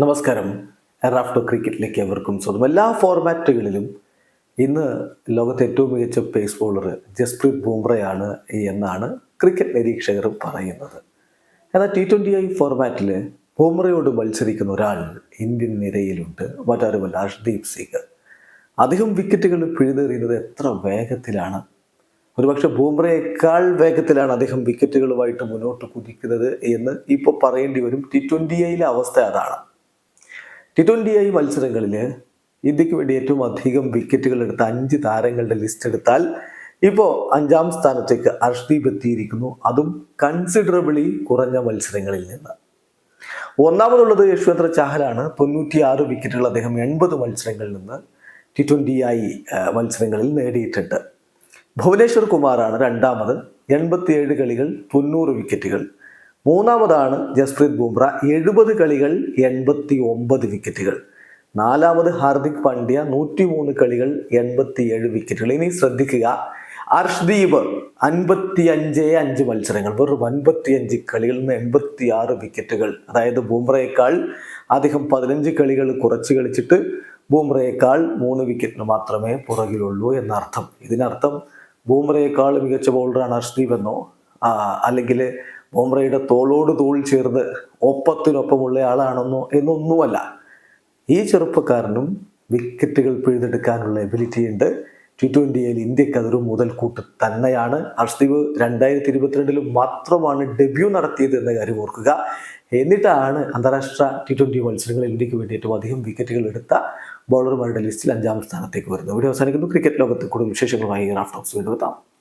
നമസ്കാരം. റാഫ്റ്റോ ക്രിക്കറ്റിലേക്ക് എവർക്കും സ്വന്തം എല്ലാ ഫോർമാറ്റുകളിലും ഇന്ന് ലോകത്തെ ഏറ്റവും മികച്ച പേസ് ബോളർ ജസ്പ്രീത് ബുംറയാണ് എന്നാണ് ക്രിക്കറ്റ് നിരീക്ഷകർ പറയുന്നത്. എന്നാൽ ടി ട്വന്റി ഐ ഫോർമാറ്റിൽ ബുംറയോട് മത്സരിക്കുന്ന ഒരാൾ ഇന്ത്യൻ നിരയിലുണ്ട്. മറ്റാരുമല്ല ഹർഷ്ദീപ് സിംഗ്. അധികം വിക്കറ്റുകൾ പിഴുതെറിയുന്നത് എത്ര വേഗത്തിലാണ്? ഒരുപക്ഷെ ബൂംറയേക്കാൾ വേഗത്തിലാണ് അദ്ദേഹം വിക്കറ്റുകളുമായിട്ട് മുന്നോട്ട് കുതിക്കുന്നത് എന്ന് ഇപ്പോൾ പറയേണ്ടി വരും. ടി ട്വന്റി ഐയിലെ അവസ്ഥ അതാണ്. ടി ട്വന്റി ഐ മത്സരങ്ങളിൽ ഇന്ത്യയ്ക്ക് വേണ്ടി ഏറ്റവും അധികം വിക്കറ്റുകൾ എടുത്ത അഞ്ച് താരങ്ങളുടെ ലിസ്റ്റ് എടുത്താൽ ഇപ്പോൾ അഞ്ചാം സ്ഥാനത്തേക്ക് അർഷ്ദീപ് എത്തിയിരിക്കുന്നു. അതും കൺസിഡറബിളി കുറഞ്ഞ മത്സരങ്ങളിൽ നിന്ന്. ഒന്നാമതുള്ളത് യശ്വേന്ദ്ര ചാഹലാണ്. തൊണ്ണൂറ്റിയാറ് വിക്കറ്റുകൾ അദ്ദേഹം എൺപത് മത്സരങ്ങളിൽ നിന്ന് ടി ട്വന്റി ഐ മത്സരങ്ങളിൽ നേടിയിട്ടുണ്ട്. ഭുവനേശ്വർ കുമാറാണ് രണ്ടാമത്. എൺപത്തിയേഴ് കളികൾ തൊണ്ണൂറ് വിക്കറ്റുകൾ മൂന്നാമതാണ് ജസ്പ്രീത് ബുംറ. എഴുപത് കളികൾ എൺപത്തി ഒമ്പത് വിക്കറ്റുകൾ. നാലാമത് ഹാർദിക് പാണ്ഡ്യ നൂറ്റി മൂന്ന് കളികൾ എൺപത്തി ഏഴ് വിക്കറ്റുകൾ. ഇനി ശ്രദ്ധിക്കുക അർഷ്ദീപ് അൻപത്തി അഞ്ച് അഞ്ച് മത്സരങ്ങൾ. വെറും അൻപത്തി അഞ്ച് കളികളിൽ നിന്ന് എൺപത്തി ആറ് വിക്കറ്റുകൾ. അതായത് ബുംറയേക്കാൾ അദ്ദേഹം പതിനഞ്ച് കളികൾ കുറച്ച് കളിച്ചിട്ട് ബൂംറയേക്കാൾ മൂന്ന് വിക്കറ്റിന് മാത്രമേ പുറകിലുള്ളൂ എന്നർത്ഥം. ഇതിനർത്ഥം ബൂംറയേക്കാൾ മികച്ച ബൗളറാണ് അർഷ്ദീപ് എന്നോ അല്ലെങ്കിൽ ബൂംറയുടെ തോളോട് തോൾ ചേർന്ന് ഒപ്പത്തിനൊപ്പമുള്ള ആളാണെന്നോ എന്നൊന്നുമല്ല. ഈ ചെറുപ്പക്കാരനും വിക്കറ്റുകൾ പിഴുതെടുക്കാനുള്ള എബിലിറ്റി ഉണ്ട്. ടി ട്വന്റിയിൽ ഇന്ത്യയ്ക്ക് മുതൽ മുതൽക്കൂട്ട് തന്നെയാണ്. അർഷ്ദീപ് രണ്ടായിരത്തി ഇരുപത്തിരണ്ടിലും മാത്രമാണ് ഡെബ്യൂ നടത്തിയത് എന്ന കാര്യം ഓർക്കുക. എന്നിട്ടാണ് അന്താരാഷ്ട്ര ടി ട്വന്റി മത്സരങ്ങളിൽ ഇന്ത്യയ്ക്ക് വേണ്ടി ഏറ്റവും അധികം വിക്കറ്റുകൾ എടുത്ത ബൗളർമാരുടെ ലിസ്റ്റിൽ അഞ്ചാം സ്ഥാനത്തേക്ക് വരുന്നത്. ഇവിടെ അവസാനിക്കുന്നു. ക്രിക്കറ്റ് ലോകത്ത് കൂടുതൽ വിശേഷങ്ങളുമായി റാഫ്റ്റോക്സ് വീണ്ടും എത്താം.